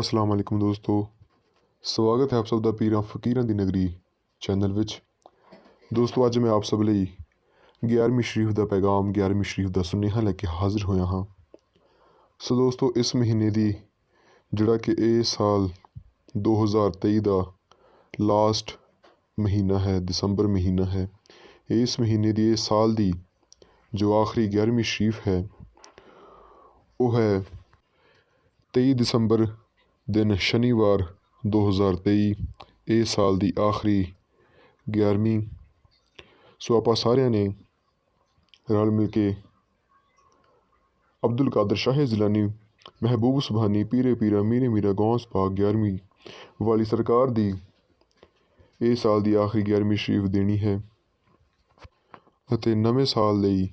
ਅਸਲਾਮ ਵਾਲੇਕੁਮ ਦੋਸਤੋ। ਸਵਾਗਤ ਹੈ ਆਪ ਸਭ ਦਾ ਪੀਰਾਂ ਫਕੀਰਾਂ ਦੀ ਨਗਰੀ ਚੈਨਲ ਵਿੱਚ। ਦੋਸਤੋ, ਅੱਜ ਮੈਂ ਆਪ ਸਭ ਲਈ 11ਵੀਂ ਸ਼ਰੀਫ ਦਾ ਪੈਗਾਮ 11ਵੀਂ ਸ਼ਰੀਫ ਦਾ ਸੁਨੇਹਾ ਲੈ ਕੇ ਹਾਜ਼ਰ ਹੋਇਆ ਹਾਂ। ਸੋ ਦੋਸਤੋ, ਇਸ ਮਹੀਨੇ ਦੀ ਜਿਹੜਾ ਕਿ ਇਹ ਸਾਲ 2023 ਦਾ ਲਾਸਟ ਮਹੀਨਾ ਹੈ, ਦਸੰਬਰ ਮਹੀਨਾ ਹੈ, ਇਸ ਮਹੀਨੇ ਦੀ ਇਸ ਸਾਲ ਦੀ ਜੋ ਆਖਰੀ 11ਵੀਂ ਸ਼ਰੀਫ ਹੈ, ਉਹ ਹੈ 23 ਦਸੰਬਰ ਦਿਨ ਸ਼ਨੀਵਾਰ 2023 ਇਹ ਸਾਲ ਦੀ ਆਖਰੀ 11ਵੀਂ ਸੋ ਆਪਾਂ ਸਾਰਿਆਂ ਨੇ ਰਲ ਮਿਲ ਕੇ ਅਬਦੁਲ ਕਾਦਰ ਸ਼ਾਹ ਜ਼ਿਲਾਨੀ, ਮਹਿਬੂਬ ਸੁਭਾਨੀ ਪੀਰੇ ਪੀਰਾ, ਮੀਰੇ ਮੀਰਾ ਗੌਸ ਪਾਕ 11ਵੀਂ ਵਾਲੀ ਸਰਕਾਰ ਦੀ ਇਹ ਸਾਲ ਦੀ ਆਖਰੀ 11ਵੀਂ ਸ਼ਰੀਫ ਦੇਣੀ ਹੈ ਅਤੇ ਨਵੇਂ ਸਾਲ ਲਈ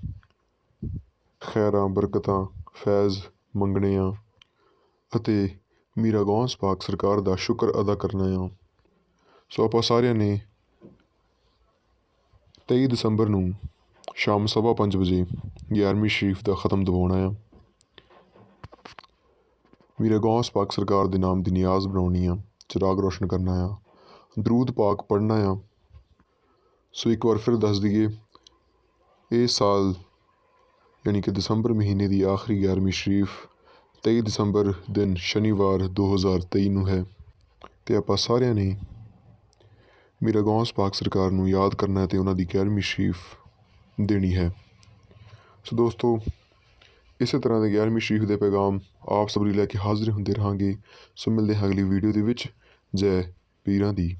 ਖੈਰਾਂ, ਬਰਕਤਾਂ, ਫੈਜ਼ ਮੰਗਣੇ ਆ ਅਤੇ ਮੀਰਾ ਗੌਂਸ ਪਾਕ ਸਰਕਾਰ ਦਾ ਸ਼ੁਕਰ ਅਦਾ ਕਰਨਾ ਆ। ਸੋ ਆਪਾਂ ਸਾਰਿਆਂ ਨੇ 23 ਦਸੰਬਰ ਨੂੰ ਸ਼ਾਮ ਸਵਾ ਪੰਜ ਵਜੇ 11ਵੀਂ ਸ਼ਰੀਫ ਦਾ ਖਤਮ ਦਵਾਉਣਾ ਆ ਮੀਰਾ ਗੌਂਸ ਪਾਕ ਸਰਕਾਰ ਦੇ ਨਾਮ ਦੀ ਨਿਆਜ਼ ਬਣਾਉਣੀ ਆ, ਚਿਰਾਗ ਰੋਸ਼ਨ ਕਰਨਾ ਆ, ਦਰੂਦ ਪਾਕ ਪੜ੍ਹਨਾ ਆ। ਸੋ ਇੱਕ ਵਾਰ ਫਿਰ ਦੱਸ ਦਈਏ, ਇਹ ਸਾਲ ਯਾਨੀ ਕਿ ਦਸੰਬਰ ਮਹੀਨੇ ਦੀ ਆਖਰੀ 11ਵੀਂ ਸ਼ਰੀਫ ਤੇਈ ਦਸੰਬਰ ਦਿਨ ਸ਼ਨੀਵਾਰ 2023 ਨੂੰ ਹੈ ਅਤੇ ਆਪਾਂ ਸਾਰਿਆਂ ਨੇ ਮੀਰਾ ਗੌਸ ਪਾਕ ਸਰਕਾਰ ਨੂੰ ਯਾਦ ਕਰਨਾ ਅਤੇ ਉਹਨਾਂ ਦੀ 11ਵੀਂ ਸ਼ਰੀਫ ਦੇਣੀ ਹੈ। ਸੋ ਦੋਸਤੋ, ਇਸੇ ਤਰ੍ਹਾਂ ਦੇ 11ਵੀਂ ਸ਼ਰੀਫ ਦੇ ਪੈਗਾਮ ਆਪ ਸਭ ਲਈ ਲੈ ਕੇ ਹਾਜ਼ਰ ਹੁੰਦੇ ਰਹਾਂਗੇ। ਸੋ ਮਿਲਦੇ ਹਾਂ ਅਗਲੀ ਵੀਡੀਓ ਦੇ ਵਿੱਚ। ਜੈ ਪੀਰਾਂ ਦੀ।